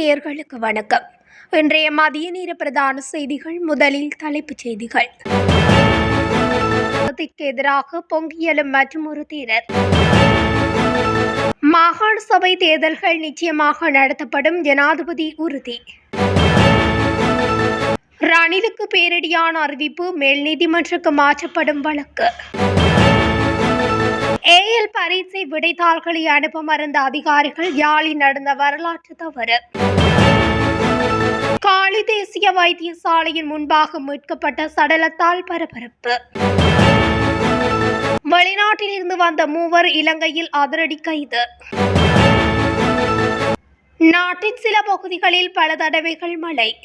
நேயர்களுக்கு வணக்கம். இன்றைய மதிய நேர பிரதான செய்திகள் முதலில் தலைப்புச் செய்திகள். எதிராக பொங்கியலும் மற்றும் ஒரு தீரர். மாகாண சபை தேர்தல்கள் நிச்சயமாக நடத்தப்படும் ஜனாதிபதி உறுதி. ரணிலுக்கு பேரிடியான அறிவிப்பு மேல் நீதிமன்றக்கு மாற்றப்படும் வழக்கு. ஏஎல் பரீட்சை விடைத்தாள்களை அனுப்ப மறந்த அதிகாரிகள் யாழில் நடந்த வரலாற்று தவறு. காளி தேசிய வைத்தியசாலையின் முன்பாக மீட்கப்பட்ட சடலத்தால் பரபரப்பு. வெளிநாட்டிலிருந்து வந்த மூவர் இலங்கையில் அதிரடி கைது. நாட்டின் சில பகுதிகளில் பல தடவைகள் மழை.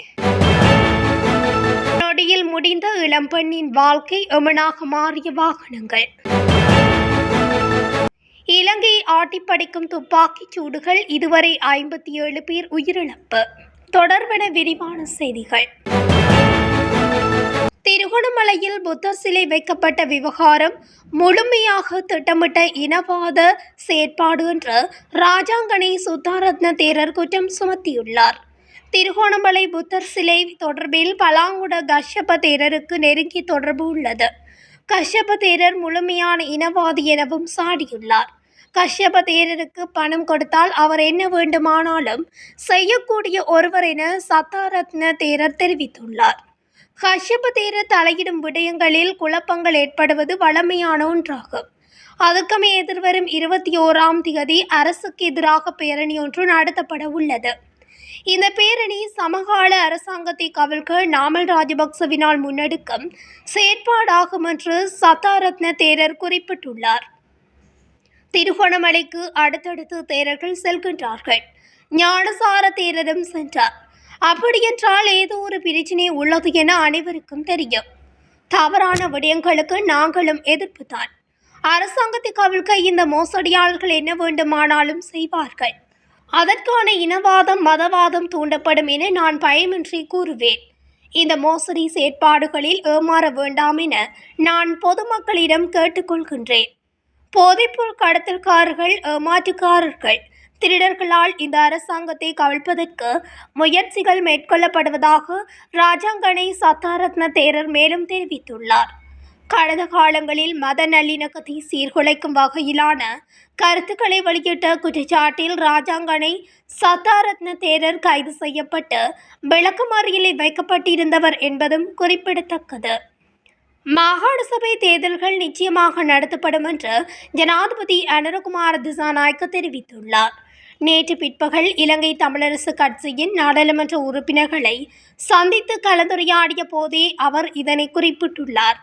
நொடியில் முடிந்த இளம்பெண்ணின் வாழ்க்கை எமனாக மாறிய வாகனங்கள். இலங்கை ஆட்டிப்படைக்கும் துப்பாக்கிச் சூடுகள் இதுவரை ஐம்பத்தி ஏழு பேர் உயிரிழப்பு. தொடர்பென விரிவான செய்திகள். திருகோணமலையில் புத்தர் சிலை வைக்கப்பட்ட விவகாரம் முழுமையாக திட்டமிட்ட இனவாத செயற்பாடு என்று ராஜாங்கனை சுத்தாரத்ன தேரர் குற்றம் சுமத்தியுள்ளார். திருகோணமலை புத்தர் சிலை தொடர்பில் பலாங்குட கஷ்யப தேரருக்கு நெருங்கிய தொடர்பு உள்ளது. கஷ்யப தேரர் முழுமையான இனவாதி எனவும் சாடியுள்ளார். கஷ்யப தேரருக்கு பணம் கொடுத்தால் அவர் என்ன வேண்டுமானாலும் செய்யக்கூடிய ஒருவர் என சத்தாரத்ன தேரர் தெரிவித்துள்ளார். கஷ்யப தேரர் தலையிடும் விடயங்களில் குழப்பங்கள் ஏற்படுவது வழமையான ஒன்றாகும். அதுக்குமே எதிர்வரும் இருபத்தி ஓராம் திகதி அரசுக்கு எதிராக பேரணி ஒன்று நடத்தப்பட உள்ளது. இந்த பேரணி சமகால அரசாங்கத்தை கவிழ்க்க நாமல் ராஜபக்சவினால் முன்னெடுக்கும் செயற்பாடாகும் என்று சத்தாரத்ன தேரர் குறிப்பிட்டுள்ளார். திருகோணமலைக்கு அடுத்தடுத்து தேரர்கள் செல்கின்றார்கள். ஞானசார தேரரும் சென்றார். அப்படியென்றால் ஏதோ ஒரு பிரச்சனை உள்ளது என அனைவருக்கும் தெரியும். தவறான விடயங்களுக்கு நாங்களும் எதிர்ப்பு தான். அரசாங்கத்தை கவிழ்க்க இந்த மோசடியாளர்கள் என்ன வேண்டுமானாலும் செய்வார்கள். அதற்கான இனவாதம் மதவாதம் தூண்டப்படும் என நான் பயமின்றி கூறுவேன். இந்த மோசடி செயற்பாடுகளில் ஏமாற வேண்டாம் என நான் பொதுமக்களிடம் கேட்டுக்கொள்கின்றேன். போதைப்பொருள் கடத்தல்காரர்கள் ஏமாற்றுக்காரர்கள் திருடர்களால் இந்த அரசாங்கத்தை கவிழ்ப்பதற்கு முயற்சிகள் மேற்கொள்ளப்படுவதாக ராஜாங்கனை சத்தாரத்ன தேரர் மேலும் தெரிவித்துள்ளார். கடந்த காலங்களில் மத நல்லிணக்கத்தை சீர்குலைக்கும் வகையிலான கருத்துக்களை வெளியிட்ட குற்றச்சாட்டில் ராஜாங்கனை சத்தாரத்ன தேரர் கைது செய்யப்பட்டு விளக்கமறியலில் வைக்கப்பட்டிருந்தவர் என்பதும் குறிப்பிடத்தக்கது. மாகாண சபை தேர்தல்கள் நிச்சயமாக நடத்தப்படும் என்று ஜனாதிபதி அனுரகுமார திசாநாயக்க தெரிவித்துள்ளார். நேற்று பிற்பகல் இலங்கை தமிழரசு கட்சியின் நாடாளுமன்ற உறுப்பினர்களை சந்தித்து கலந்துரையாடிய போதே அவர் இதனை குறிப்பிட்டுள்ளார்.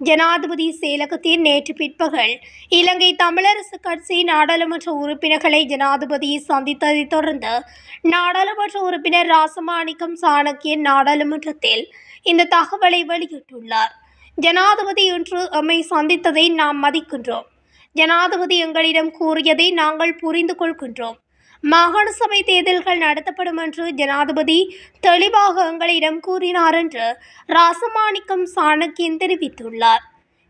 ஜனாதிபதி செயலகத்தில் நேற்று பிற்பகல் இலங்கை தமிழரசு கட்சி நாடாளுமன்ற உறுப்பினர்களை ஜனாதிபதி சந்தித்ததைத் தொடர்ந்து நாடாளுமன்ற உறுப்பினர் ராசமாணிக்கம் சாணக்கியன் நாடாளுமன்றத்தில் இந்த தகவலை வெளியிட்டுள்ளார். ஜனாதிபதி இன்று எம்மை சந்தித்ததை நாம் மதிக்கின்றோம். ஜனாதிபதி எங்களிடம் கூறியதை நாங்கள் புரிந்து கொள்கின்றோம். மாகாண சபை தேர்தல்கள் நடத்தப்படும் என்று ஜனாதிபதி தெளிவாக எங்களிடம் கூறினார் என்று ராசமாணிக்கம் சாணக்கியன் தெரிவித்துள்ளார்.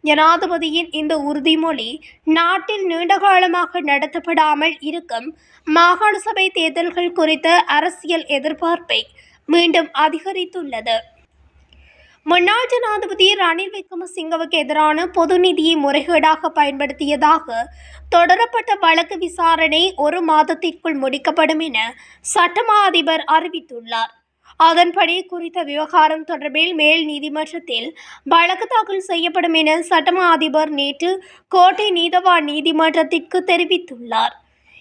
ஜனாதிபதியின் இந்த உறுதிமொழி நாட்டில் நீண்டகாலமாக நடத்தப்படாமல் இருக்கும் மாகாண சபை தேர்தல்கள் குறித்த அரசியல் எதிர்பார்ப்பை மீண்டும் அதிகரித்துள்ளது. முன்னாள் ஜனாதிபதி ரணில் விக்ரமசிங்கவுக்கு எதிரான பொது நிதியை முறைகேடாக பயன்படுத்தியதாக தொடரப்பட்ட வழக்கு விசாரணை ஒரு மாதத்திற்குள் முடிக்கப்படும் என சட்டமா அதிபர் அறிவித்துள்ளார். அதன்படி குறித்த விவகாரம் தொடர்பில் மேல் நீதிமன்றத்தில் வழக்கு தாக்கல் செய்யப்படும் என சட்டமா அதிபர் நேற்று கோட்டை நீதவான் நீதிமன்றத்திற்கு தெரிவித்துள்ளார்.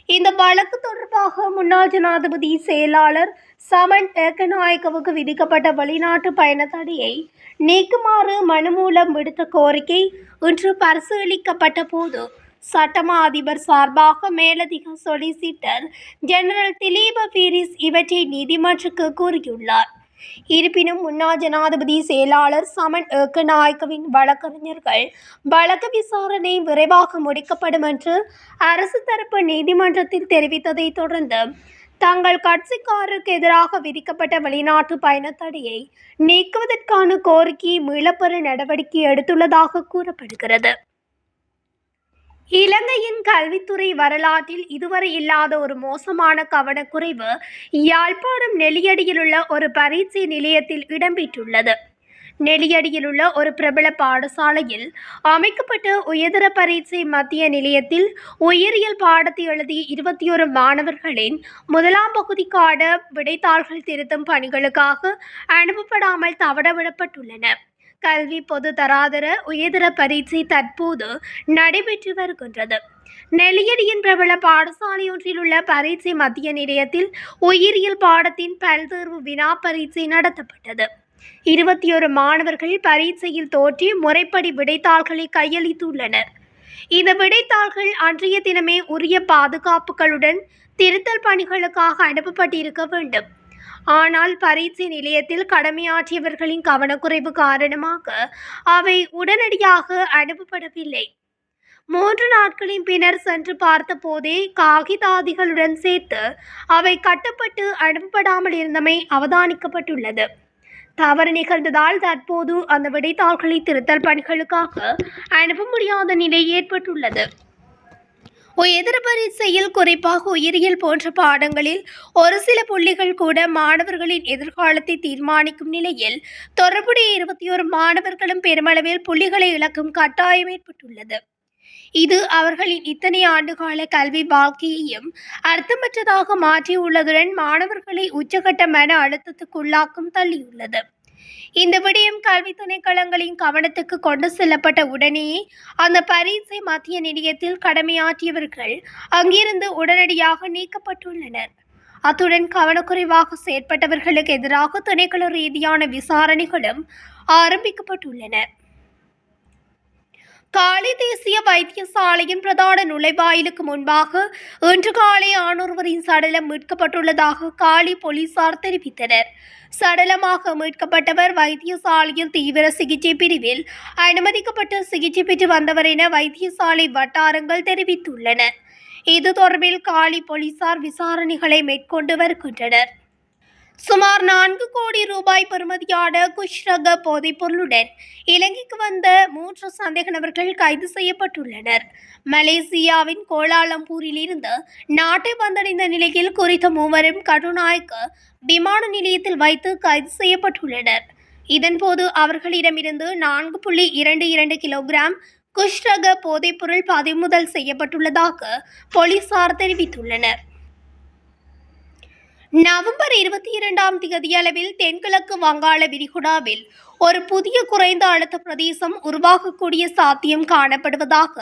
இந்த வழக்கு தொடர்பாக முன்னாள் ஜனாதிபதி செயலாளர் சமன் ஏக்கநாயக்கவுக்கு விதிக்கப்பட்ட வெளிநாட்டு பயண தடையை நீக்குமாறு மனு மூலம் விடுத்த கோரிக்கை இன்று பரிசீலிக்கப்பட்ட போது சட்டமா அதிபர் சார்பாக மேலதிக சொலிசிட்டர் ஜெனரல் திலீப பீரிஸ் இவற்றை நீதிமன்றக்கு கூறியுள்ளார். இருப்பினும் முன்னாள் ஜனாதிபதி செயலாளர் சமன் ஏக்கநாயக்கவின் வழக்கறிஞர்கள் வழக்கு விசாரணை விரைவாக முடிக்கப்படும் என்று அரசு தரப்பு நீதிமன்றத்தில் தெரிவித்ததைத் தொடர்ந்து தங்கள் கட்சிக்காரருக்கு எதிராக விதிக்கப்பட்ட வெளிநாட்டு பயணத்தடையை நீக்குவதற்கான கோரிக்கையை மீளப்பெற நடவடிக்கை எடுத்துள்ளதாக கூறப்படுகிறது. இலங்கையின் கல்வித்துறை வரலாற்றில் இதுவரை இல்லாத ஒரு மோசமான கவனக்குறைவு யாழ்ப்பாணம் நெல்லியடியிலுள்ள ஒரு பரீட்சை நிலையத்தில் இடம்பெற்றுள்ளது. நெல்லியடியிலுள்ள ஒரு பிரபல பாடசாலையில் அமைக்கப்பட்ட உயர்தர பரீட்சை மத்திய நிலையத்தில் உயிரியல் பாடத்தை எழுதிய இருபத்தி ஒரு மாணவர்களின் முதலாம் பகுதிக்கான விடைத்தாள்கள் திருத்தும் பணிகளுக்காக அனுப்பப்படாமல் தவறவிடப்பட்டுள்ளன. கல்வி பொது தராதர உயர்தர பரீட்சை தற்போது நடைபெற்று வருகின்றது நெல்லியடியின் பிரபல பாடசாலையொன்றில் உள்ள பரீட்சை மத்திய நிலையத்தில் உயிரியல் பாடத்தின் பல்தேர்வு வினா பரீட்சை நடத்தப்பட்டது. இருபத்தி ஒரு மாணவர்கள் பரீட்சையில் தோற்றி முறைப்படி விடைத்தாள்களை கையளித்துள்ளனர். இந்த விடைத்தாள்கள் அன்றைய தினமே உரிய பாதுகாப்புகளுடன் திருத்தல் பணிகளுக்காக அனுப்பப்பட்டிருக்க வேண்டும். ஆனால் பரீட்சை நிலையத்தில் கடமையாற்றியவர்களின் கவனக்குறைவு காரணமாக அவை உடனடியாக அனுப்பப்படவில்லை. மூன்று நாட்களின் பின்னர் சென்று பார்த்தபோதே காகிதாதிகளுடன் சேர்த்து அவை கட்டப்பட்டு அனுப்பப்படாமல் இருந்தமை அவதானிக்கப்பட்டுள்ளது. தவறு நிகழ்ந்ததால் தற்போது அந்த விடைத்தாள்களை திருத்தல் பணிகளுக்காக அனுப்ப முடியாத நிலை ஏற்பட்டுள்ளது. எதிர் பரீட்சையில் குறிப்பாக உயிரியல் போன்ற பாடங்களில் ஒரு சில புள்ளிகள் கூட மாணவர்களின் எதிர்காலத்தை தீர்மானிக்கும் நிலையில் தொடர்புடைய இருபத்தி ஒரு மாணவர்களும் பெருமளவில் புள்ளிகளை இழக்கும் கட்டாயம் ஏற்பட்டுள்ளது. இது அவர்களின் இத்தனை ஆண்டுகால கல்வி வாழ்க்கையையும் அர்த்தமற்றதாக மாற்றியுள்ளதுடன் மாணவர்களை உச்சகட்ட மன அழுத்தத்துக்குள்ளாக்கும் தள்ளியுள்ளது. இந்த விடயம் கல்வி திணைக்களங்களின் கவனத்துக்கு கொண்டு செல்லப்பட்ட உடனேயே அந்த பரீட்சை மத்திய நிலையத்தில் கடமையாற்றியவர்கள் அங்கிருந்து உடனடியாக நீக்கப்பட்டுள்ளனர். அத்துடன் கவனக்குறைவாக செயற்பட்டவர்களுக்கு எதிராக திணைக்கள ரீதியான விசாரணைகளும் ஆரம்பிக்கப்பட்டுள்ளன. காலை தேசிய வைத்தியசாலையின் பிரதான நுழைவாயிலுக்கு முன்பாக இன்று காலை ஆணொருவரின் சடலம் மீட்கப்பட்டுள்ளதாக காலி போலீசார் தெரிவித்தனர். சடலமாக மீட்கப்பட்டவர் வைத்தியசாலையின் தீவிர சிகிச்சை பிரிவில் அனுமதிக்கப்பட்டு சிகிச்சை பெற்று வந்தவர் என வைத்தியசாலை வட்டாரங்கள் தெரிவித்துள்ளன. இது தொடர்பில் காலி போலீசார் விசாரணைகளை மேற்கொண்டு வருகின்றனர். சுமார் நான்கு கோடி ரூபாய் பெறுமதியான குஷ்ரக போதைப்பொருளுடன் இலங்கைக்கு வந்த மூன்று சந்தேக நபர்கள் கைது செய்யப்பட்டுள்ளனர். மலேசியாவின் கோலாலம்பூரில் இருந்து நாட்டை வந்தடைந்த நிலையில் குறித்த மூவரும் கடுநாயக்க விமான நிலையத்தில் வைத்து கைது செய்யப்பட்டுள்ளனர். இதன்போது அவர்களிடமிருந்து நான்கு புள்ளி இரண்டு இரண்டு கிலோகிராம் குஷ்ரக போதைப்பொருள் பறிமுதல் செய்யப்பட்டுள்ளதாக போலீசார் தெரிவித்துள்ளனர். நவம்பர் இருபத்தி இரண்டாம் தேதியளவில் தென்கிழக்கு வங்காள விரிகுடாவில் ஒரு புதிய குறைந்த அழுத்த பிரதேசம் உருவாகக்கூடிய சாத்தியம் காணப்படுவதாக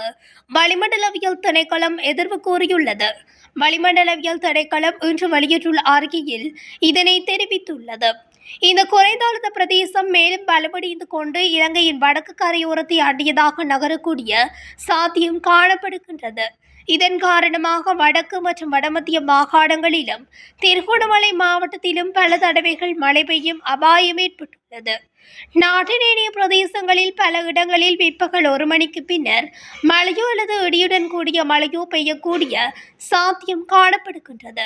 வளிமண்டலவியல் திணைக்களம் எதிர்வு கூறியுள்ளது. வளிமண்டலவியல் திணைக்களம் இன்று வெளியிட்டுள்ள அறிக்கையில் இதனை தெரிவித்துள்ளது. இந்த குறைந்த அழுத்த பிரதேசம் மேலும் பலமடைந்து கொண்டு இலங்கையின் வடக்கு கரையோரத்தை அண்டியதாக நகரக்கூடிய சாத்தியம் காணப்படுகின்றது. இதன் காரணமாக வடக்கு மற்றும் வடமத்திய மாகாணங்களிலும் திருகோணமலை மாவட்டத்திலும் பல தடவைகள் மழை பெய்யும் அபாயம் ஏற்பட்டுள்ளது. நாட்டின் ஏனைய பிரதேசங்களில் பல இடங்களில் பிற்பகல் ஒரு மணிக்கு பின்னர் மழையோ அல்லது இடியுடன் கூடிய மழையோ பெய்யக்கூடிய சாத்தியம் காணப்படுகின்றது.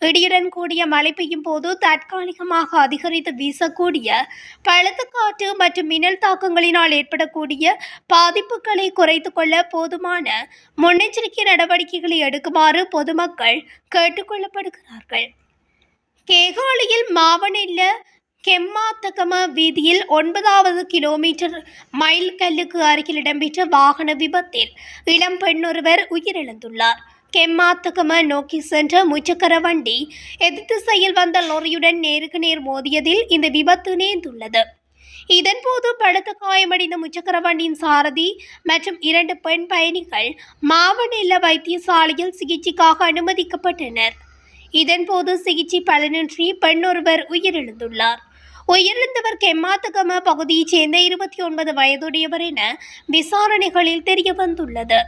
இடியுடன் கூடிய மழை பெய்யும் போது தற்காலிகமாக அதிகரித்து வீசக்கூடிய பழுத்த காற்று மற்றும் மின்னல் தாக்கங்களினால் ஏற்படக்கூடிய பாதிப்புகளை குறைத்து கொள்ள போதுமான முன்னெச்சரிக்கை நடவடிக்கைகளை எடுக்குமாறு பொதுமக்கள் கேட்டுக்கொள்ளப்படுகிறார்கள். கேகாலியில் மாவனில்ல கெம்மாத்தகம வீதியில் ஒன்பதாவது கிலோமீட்டர் மைல் கல்லுக்கு அருகில் இடம்பெற்ற வாகன விபத்தில் இளம் பெண்ணொருவர் உயிரிழந்துள்ளார். கெம்மாத்தகம நோக்கி சென்ற முச்சக்கர வண்டி எதிர்த்திசையில் வந்த லொரியுடன் நேருக்கு நேர் மோதியதில் இந்த விபத்து நேர்ந்துள்ளது. இதன்போது படுத்த காயமடைந்த முச்சக்கர வண்டியின் சாரதி மற்றும் இரண்டு பெண் பயணிகள் மாவனெல்ல வைத்தியசாலையில் சிகிச்சைக்காக அனுமதிக்கப்பட்டனர். இதன்போது சிகிச்சை பலனின்றி பெண்ணொருவர் உயிரிழந்துள்ளார். உயிரிழந்தவர் கெம்மாத்தகம பகுதியைச் சேர்ந்த இருபத்தி ஒன்பது வயதுடையவர் என விசாரணைகளில் தெரிய வந்துள்ளது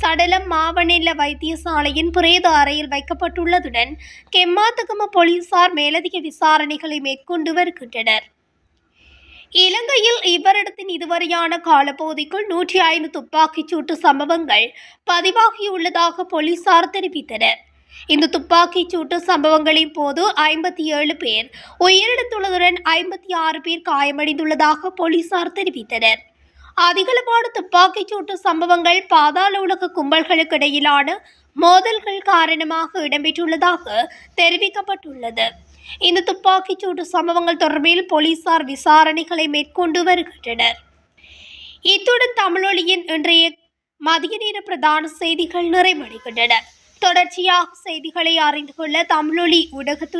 சடலம் மாவனெல்ல வைத்தியசாலையின் பிரேத அறையில் வைக்கப்பட்டுள்ளதுடன் கெம்மாத்தகம போலீசார் மேலதிக விசாரணைகளை மேற்கொண்டு வருகின்றனர். இலங்கையில் இவரிடத்தின் இதுவரையான காலப்பகுதிக்குள் நூற்றி ஐந்து துப்பாக்கிச்சூட்டு சம்பவங்கள் பதிவாகியுள்ளதாக போலீசார் தெரிவித்தனர். இந்த துப்பாக்கிச் சூட்டு சம்பவங்களின் போது ஐம்பத்தி ஏழு பேர் உயிரிழந்துள்ளதுடன் ஐம்பத்தி ஆறு பேர் காயமடைந்துள்ளதாக போலீசார் தெரிவித்தனர். அதிகளவான துப்பாக்கிச் சூட்டு சம்பவங்கள் பாதாள உலக கும்பல்களுக்கு இடையிலான மோதல்கள் காரணமாக இடம்பெற்றுள்ளதாக தெரிவிக்கப்பட்டுள்ளது. இந்த துப்பாக்கிச் சூட்டு சம்பவங்கள் தொடர்பில் போலீசார் விசாரணைகளை மேற்கொண்டு வருகின்றனர். இத்துடன் தமிழொலியின் இன்றைய மதிய நேர பிரதான செய்திகள் நிறைவடைகின்றன. தொடர்ச்சியாக செய்திகளை அறிந்து கொள்ள தமிழொலி ஊடகத்துடன்